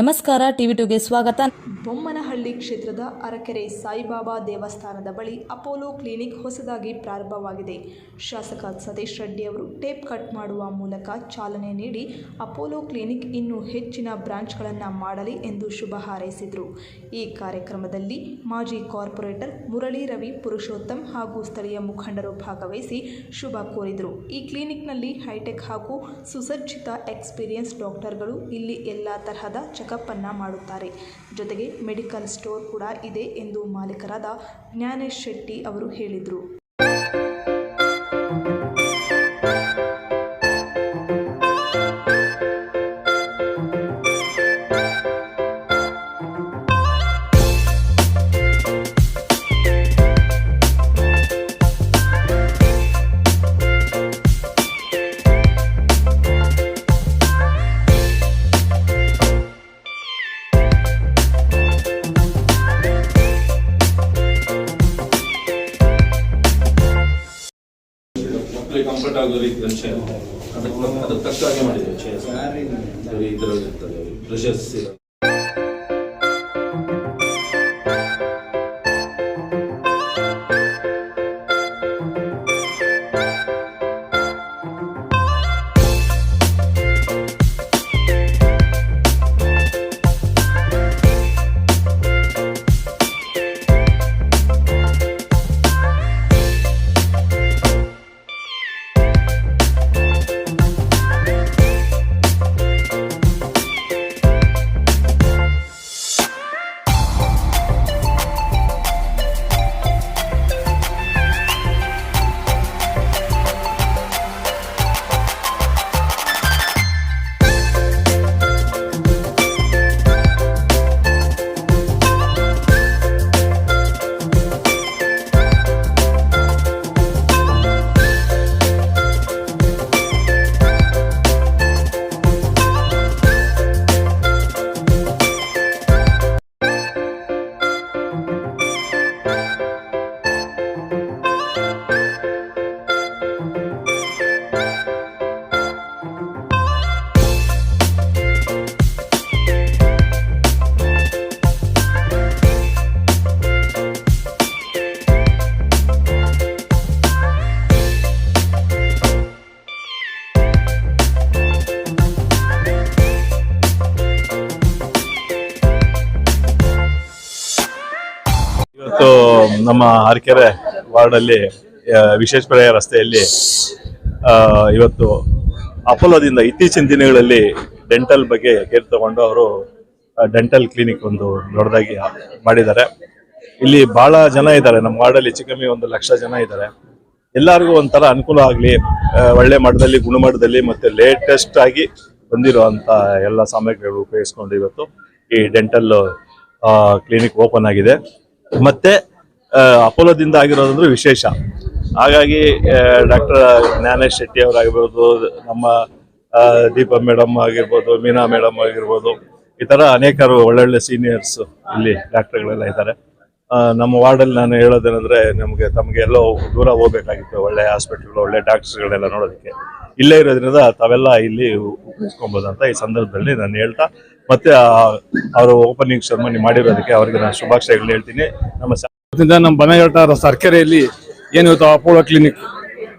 ನಮಸ್ಕಾರ, ಟಿವಿ ಟುಗೆ ಸ್ವಾಗತ. ಬೊಮ್ಮನಹಳ್ಳಿ ಕ್ಷೇತ್ರದ ಅರಕೆರೆ ಸಾಯಿಬಾಬಾ ದೇವಸ್ಥಾನದ ಬಳಿ ಅಪೋಲೋ ಕ್ಲಿನಿಕ್ ಹೊಸದಾಗಿ ಪ್ರಾರಂಭವಾಗಿದೆ. ಶಾಸಕ ಸತೀಶ್ ರೆಡ್ಡಿ ಅವರು ಟೇಪ್ ಕಟ್ ಮಾಡುವ ಮೂಲಕ ಚಾಲನೆ ನೀಡಿ ಅಪೋಲೋ ಕ್ಲಿನಿಕ್ ಇನ್ನೂ ಹೆಚ್ಚಿನ ಬ್ರಾಂಚ್ಗಳನ್ನು ಮಾಡಲಿ ಎಂದು ಶುಭ ಹಾರೈಸಿದರು. ಈ ಕಾರ್ಯಕ್ರಮದಲ್ಲಿ ಮಾಜಿ ಕಾರ್ಪೊರೇಟರ್ ಮುರಳಿ ರವಿ ಪುರುಷೋತ್ತಮ್ ಹಾಗೂ ಸ್ಥಳೀಯ ಮುಖಂಡರು ಭಾಗವಹಿಸಿ ಶುಭ ಕೋರಿದರು. ಈ ಕ್ಲಿನಿಕ್ನಲ್ಲಿ ಹೈಟೆಕ್ ಹಾಗೂ ಸುಸಜ್ಜಿತ ಎಕ್ಸ್ಪೀರಿಯನ್ಸ್ ಡಾಕ್ಟರ್ಗಳು ಇಲ್ಲಿ ಎಲ್ಲ ತರಹದ ಚೆಕಪ್ ಅನ್ನ ಮಾಡುತ್ತಾರೆ. ಜೊತೆಗೆ ಮೆಡಿಕಲ್ ಸ್ಟೋರ್ ಕೂಡ ಇದೆ ಎಂದು ಮಾಲೀಕರಾದ ಜ್ಞಾನೇಶ್ ಶೆಟ್ಟಿ ಅವರು ಹೇಳಿದರು. ಚೇರ್ ಅದಕ್ಕೆ ಅದಕ್ಕೆ ತಕ್ಕ ಹಾಗೆ ಮಾಡಿದ್ದೇವೆ ಇದರಲ್ಲಿ ಇರ್ತದೆ ಬ್ರಷಸ್ ನಮ್ಮ ಅರಕೆರೆ ವಾರ್ಡಲ್ಲಿ ವಿಶ್ವೇಶ್ವರಯ್ಯ ರಸ್ತೆಯಲ್ಲಿ ಇವತ್ತು ಅಪೋಲೋದಿಂದ ಇತ್ತೀಚಿನ ದಿನಗಳಲ್ಲಿ ಡೆಂಟಲ್ ಬಗ್ಗೆ ಕೇರ್ ತಗೊಂಡು ಅವರು ಡೆಂಟಲ್ ಕ್ಲಿನಿಕ್ ಒಂದು ದೊಡ್ಡದಾಗಿ ಮಾಡಿದ್ದಾರೆ. ಇಲ್ಲಿ ಬಹಳ ಜನ ಇದ್ದಾರೆ. ನಮ್ಮ ವಾರ್ಡಲ್ಲಿ ಹೆಚ್ಚು ಕಮ್ಮಿ ಒಂದು ಲಕ್ಷ ಜನ ಇದ್ದಾರೆ. ಎಲ್ಲರಿಗೂ ಒಂಥರ ಅನುಕೂಲ ಆಗಲಿ ಒಳ್ಳೆ ಮಟ್ಟದಲ್ಲಿ, ಗುಣಮಟ್ಟದಲ್ಲಿ ಮತ್ತೆ ಲೇಟೆಸ್ಟ್ ಆಗಿ ಬಂದಿರುವಂತ ಎಲ್ಲ ಸಾಮಗ್ರಿಗಳು ಉಪಯೋಗಿಸ್ಕೊಂಡು ಇವತ್ತು ಈ ಡೆಂಟಲ್ ಕ್ಲಿನಿಕ್ ಓಪನ್ ಆಗಿದೆ. ಮತ್ತೆ ಅಪೋಲೋದಿಂದ ಆಗಿರೋದಂದ್ರೆ ವಿಶೇಷ. ಹಾಗಾಗಿ ಡಾಕ್ಟರ್ ಜ್ಞಾನೇಶ್ ಶೆಟ್ಟಿ ಅವರಾಗಿರ್ಬೋದು, ನಮ್ಮ ದೀಪಾ ಮೇಡಮ್ ಆಗಿರ್ಬೋದು, ಮೀನಾ ಮೇಡಮ್ ಆಗಿರ್ಬೋದು, ಈ ಥರ ಅನೇಕರು ಒಳ್ಳೊಳ್ಳೆ ಸೀನಿಯರ್ಸ್ ಇಲ್ಲಿ ಡಾಕ್ಟರ್ಗಳೆಲ್ಲ ಇದ್ದಾರೆ. ನಮ್ಮ ವಾರ್ಡಲ್ಲಿ ನಾನು ಹೇಳೋದೇನೆಂದ್ರೆ, ನಮಗೆ, ತಮಗೆ ಎಲ್ಲೋ ದೂರ ಹೋಗ್ಬೇಕಾಗಿತ್ತು, ಒಳ್ಳೆ ಹಾಸ್ಪಿಟ್ಲ್ಗಳು, ಒಳ್ಳೆ ಡಾಕ್ಟರ್ಸ್ಗಳೆಲ್ಲ ನೋಡೋದಕ್ಕೆ. ಇಲ್ಲೇ ಇರೋದ್ರಿಂದ ತಾವೆಲ್ಲ ಇಲ್ಲಿ ಅಂತ ಈ ಸಂದರ್ಭದಲ್ಲಿ ನಾನು ಹೇಳ್ತಾ, ಮತ್ತೆ ಅವರು ಓಪನಿಂಗ್ ಸೆರೆಮನಿ ಮಾಡಿರೋದಕ್ಕೆ ಅವರಿಗೆ ನಾನು ಶುಭಾಶಯಗಳು ಹೇಳ್ತೀನಿ. ನಮ್ಮ ನಮ್ಮ ಬನಘಟ್ಟ ಸರ್ಕೆರೆಯಲ್ಲಿ ಏನು ಅಪೋಲೋ ಕ್ಲಿನಿಕ್?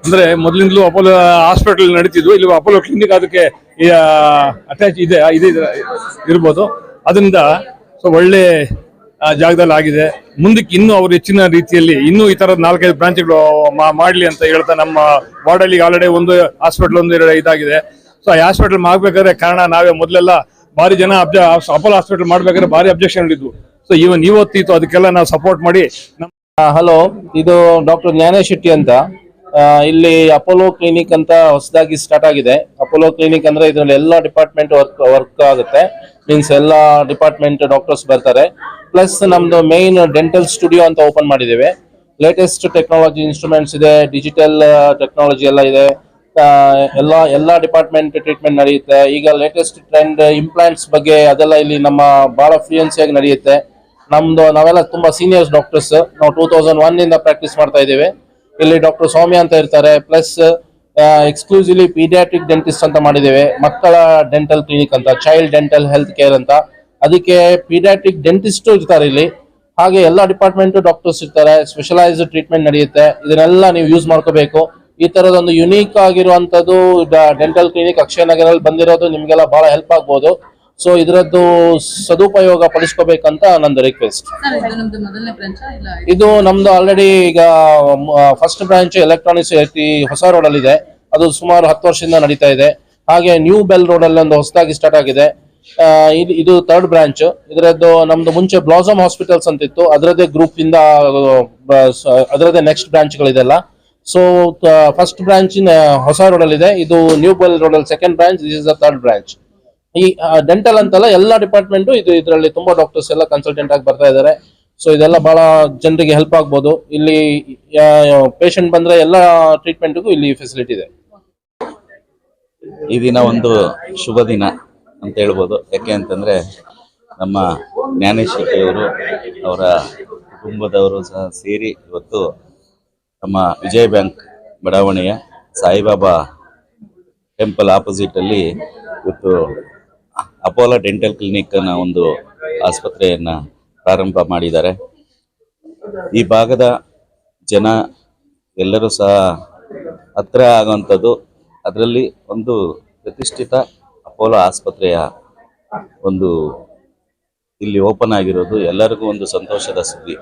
ಅಂದ್ರೆ ಮೊದಲಿಂದಲೂ ಅಪೋಲೋ ಹಾಸ್ಪಿಟಲ್ ನಡೀತಿದ್ವು ಇಲ್ಲಿ ಅಪೋಲೋ ಕ್ಲಿನಿಕ್ ಅದಕ್ಕೆ ಅಟ್ಯಾಚ್ ಇದೆ ಇದೆ ಇರ್ಬೋದು. ಅದರಿಂದ ಸೊ ಒಳ್ಳೆ ಜಾಗದಲ್ಲಿ ಆಗಿದೆ. ಮುಂದಕ್ಕೆ ಇನ್ನೂ ಅವರು ಹೆಚ್ಚಿನ ರೀತಿಯಲ್ಲಿ ಇನ್ನೂ ಈ ತರದ ನಾಲ್ಕೈದು ಬ್ರಾಂಚ್ಗಳು ಮಾಡಲಿ ಅಂತ ಹೇಳ್ತಾ ನಮ್ಮ ವಾರ್ಡಲ್ಲಿ ಆಲ್ರೆಡಿ ಒಂದು ಹಾಸ್ಪಿಟಲ್, ಒಂದು ಎರಡು ಇದಾಗಿದೆ. ಸೊ ಆ ಹಾಸ್ಪಿಟಲ್ ಮಾಡ್ಬೇಕಾದ್ರೆ ಕಾರಣ ನಾವೇ ಮೊದಲೆಲ್ಲ ಭಾರಿ ಜನ ಅಬ್ಜ ಅಪೋಲೋ ಹಾಸ್ಪಿಟಲ್ ಮಾಡ್ಬೇಕಾದ್ರೆ ಭಾರಿ ಅಬ್ಜೆಕ್ಷನ್ ಇದ್ವು. ಸೊ ಇವನ್ ಇವತ್ತಿತ್ತು, ಅದಕ್ಕೆಲ್ಲ ನಾವು ಸಪೋರ್ಟ್ ಮಾಡಿ ಹಲೋ, ಇದು ಡಾಕ್ಟರ್ ಜ್ಞಾನೇಶ್ ಶೆಟ್ಟಿ ಅಂತ. ಇಲ್ಲಿ ಅಪೋಲೋ ಕ್ಲಿನಿಕ್ ಅಂತ ಹೊಸದಾಗಿ ಸ್ಟಾರ್ಟ್ ಆಗಿದೆ. ಅಪೋಲೋ ಕ್ಲಿನಿಕ್ ಅಂದ್ರೆ ಇದ್ರಲ್ಲಿ ಎಲ್ಲ ಡಿಪಾರ್ಟ್ಮೆಂಟ್ ವರ್ಕ್ ವರ್ಕ್ ಆಗುತ್ತೆ. ಮೀನ್ಸ್ ಎಲ್ಲ ಡಿಪಾರ್ಟ್ಮೆಂಟ್ ಡಾಕ್ಟರ್ಸ್ ಬರ್ತಾರೆ. ಪ್ಲಸ್ ನಮ್ದು ಮೇನ್ ಡೆಂಟಲ್ ಸ್ಟುಡಿಯೋ ಅಂತ ಓಪನ್ ಮಾಡಿದ್ದೇವೆ. ಲೇಟೆಸ್ಟ್ ಟೆಕ್ನಾಲಜಿ ಇನ್ಸ್ಟ್ರೂಮೆಂಟ್ಸ್ ಇದೆ ಡಿಜಿಟಲ್ ಟೆಕ್ನಾಲಜಿ ಎಲ್ಲ ಇದೆ. ಎಲ್ಲ ಎಲ್ಲ ಡಿಪಾರ್ಟ್ಮೆಂಟ್ ಟ್ರೀಟ್ಮೆಂಟ್ ನಡೆಯುತ್ತೆ. ಈಗ ಲೇಟೆಸ್ಟ್ ಟ್ರೆಂಡ್ ಇಂಪ್ಲಾಂಟ್ಸ್ ಬಗ್ಗೆ ಅದೆಲ್ಲ ಇಲ್ಲಿ ನಮ್ಮ ಬಹಳ ಫ್ಲೂಯನ್ಸಿಯಾಗಿ ನಡೆಯುತ್ತೆ. ನಮ್ದು ನಾವೆಲ್ಲ ತುಂಬಾ ಸೀನಿಯರ್ಸ್ ಡಾಕ್ಟರ್ಸ್ ನಾವು ಟೂ ತೌಸಂಡ್ ಇಂದ ಪ್ರಾಕ್ಟೀಸ್ ಮಾಡ್ತಾ ಇದ್ದೇವೆ. ಇಲ್ಲಿ ಡಾಕ್ಟರ್ ಸ್ವಾಮಿ ಅಂತ ಇರ್ತಾರೆ. ಪ್ಲಸ್ ಎಕ್ಸ್ಕ್ಲೂಸಿವ್ಲಿ ಪೀಡಿಯಾಟ್ರಿಕ್ ಡೆಂಟಿಸ್ಟ್ ಅಂತ ಮಾಡಿದ್ದೇವೆ. ಮಕ್ಕಳ ಡೆಂಟಲ್ ಕ್ಲಿನಿಕ್ ಅಂತ ಚೈಲ್ಡ್ ಡೆಂಟಲ್ ಹೆಲ್ತ್ ಕೇರ್ ಅಂತ. ಅದಕ್ಕೆ ಪೀಡಿಯಾಟ್ರಿಕ್ ಡೆಂಟಿಸ್ಟ್ ಇರ್ತಾರೆ ಇಲ್ಲಿ. ಹಾಗೆ ಎಲ್ಲ ಡಿಪಾರ್ಟ್ಮೆಂಟ್ ಡಾಕ್ಟರ್ಸ್ ಇರ್ತಾರೆ. ಸ್ಪೆಷಲೈಸ್ಡ್ ಟ್ರೀಟ್ಮೆಂಟ್ ನಡೆಯುತ್ತೆ. ಇದನ್ನೆಲ್ಲ ನೀವು ಯೂಸ್ ಮಾಡ್ಕೋಬೇಕು. ಈ ತರದೊಂದು ಯುನೀಕ್ ಆಗಿರುವಂತದ್ದು ಡೆಂಟಲ್ ಕ್ಲಿನಿಕ್ ಅಕ್ಷಯ ನಗರಲ್ಲಿ ಬಂದಿರೋದು ನಿಮ್ಗೆಲ್ಲ ಬಹಳ ಹೆಲ್ಪ್ ಆಗ್ಬೋದು. ಸೊ ಇದರದ್ದು ಸದುಪಯೋಗ ಪಡಿಸ್ಕೋಬೇಕಂತ ನಂದು ರಿಕ್ವೆಸ್ಟ್ ಇದು ನಮ್ದು ಆಲ್ರೆಡಿ ಈಗ ಫಸ್ಟ್ ಬ್ರಾಂಚ್ ಎಲೆಕ್ಟ್ರಾನಿಕ್ಸ್ ಹೊಸ ರೋಡ್ ಅಲ್ಲಿ ಇದೆ ಅದು ಸುಮಾರು ಹತ್ತು ವರ್ಷದಿಂದ ನಡೀತಾ ಇದೆ. ಹಾಗೆ ನ್ಯೂ ಬೆಲ್ ರೋಡ್ ಅಲ್ಲಿ ಒಂದು ಹೊಸದಾಗಿ ಸ್ಟಾರ್ಟ್ ಆಗಿದೆ. ಇದು- ಇದು ಥರ್ಡ್ ಬ್ರಾಂಚ್ ಇದರದ್ದು ನಮ್ದು ಮುಂಚೆ ಬ್ಲಾಸಮ್ ಹಾಸ್ಪಿಟಲ್ಸ್ ಅಂತಿತ್ತು. ಅದರದ್ದೇ ಗ್ರೂಪ್ ಇಂದ ಅದರದೇ ಅದರದ್ದೇ ನೆಕ್ಸ್ಟ್ ಬ್ರಾಂಚ್ ಗಳಿದೆಲ್ಲ. ಸೊ ಫಸ್ಟ್ ಬ್ರಾಂಚ್ ಹೊಸ ರೋಡ್ ಅಲ್ಲಿ ಇದೆ ಇದು ನ್ಯೂ ಬೆಲ್ ರೋಡ್ ಅಲ್ಲಿ second branch this is the third branch ಈ ಡೆಂಟಲ್ ಅಂತಲ್ಲ ಎಲ್ಲ ಡಿಪಾರ್ಟ್ಮೆಂಟ್ ಇದು ಇದರಲ್ಲಿ ತುಂಬಾ ಡಾಕ್ಟರ್ಸ್ ಎಲ್ಲ ಕನ್ಸಲ್ಟೆಂಟ್ ಆಗಿ ಬರ್ತಾ ಇದ್ದಾರೆ ಸೊ ಇದೆಲ್ಲ ಬಹಳ ಜನರಿಗೆ ಹೆಲ್ಪ್ ಆಗ್ಬೋದು. ಇಲ್ಲಿ ಪೇಷಂಟ್ ಬಂದ್ರೆ ಎಲ್ಲ ಟ್ರೀಟ್ಮೆಂಟ್ಗೂ ಇಲ್ಲಿ ಫೆಸಿಲಿಟಿ ಇದೆ. ಈ ದಿನ ಒಂದು ಶುಭ ದಿನ ಅಂತ ಹೇಳ್ಬೋದು. ಯಾಕೆ ಅಂತಂದ್ರೆ ನಮ್ಮ ಜ್ಞಾನೇಶ್ ಶೆಟ್ಟಿಯವರು ಅವರ ಕುಟುಂಬದವರು ಸಹ ಸೇರಿ ಇವತ್ತು ನಮ್ಮ ವಿಜಯ ಬ್ಯಾಂಕ್ ಬಡಾವಣೆಯ ಸಾಯಿಬಾಬಾ ಟೆಂಪಲ್ ಆಪೋಸಿಟ್ ಅಲ್ಲಿ ಇವತ್ತು ಅಪೋಲೋ ಡೆಂಟಲ್ ಕ್ಲಿನಿಕ್ ಅನ್ನ ಒಂದು ಆಸ್ಪತ್ರೆಯನ್ನ ಪ್ರಾರಂಭ ಮಾಡಿದ್ದಾರೆ. ಈ ಭಾಗದ ಜನ ಎಲ್ಲರೂ ಸಹ ಹತ್ರ ಆಗುವಂಥದ್ದು ಅದರಲ್ಲಿ ಒಂದು ಪ್ರತಿಷ್ಠಿತ ಅಪೋಲೋ ಆಸ್ಪತ್ರೆಯ ಒಂದು ಇಲ್ಲಿ ಓಪನ್ ಆಗಿರೋದು ಎಲ್ಲರಿಗೂ ಒಂದು ಸಂತೋಷದ ಸುದ್ದಿ.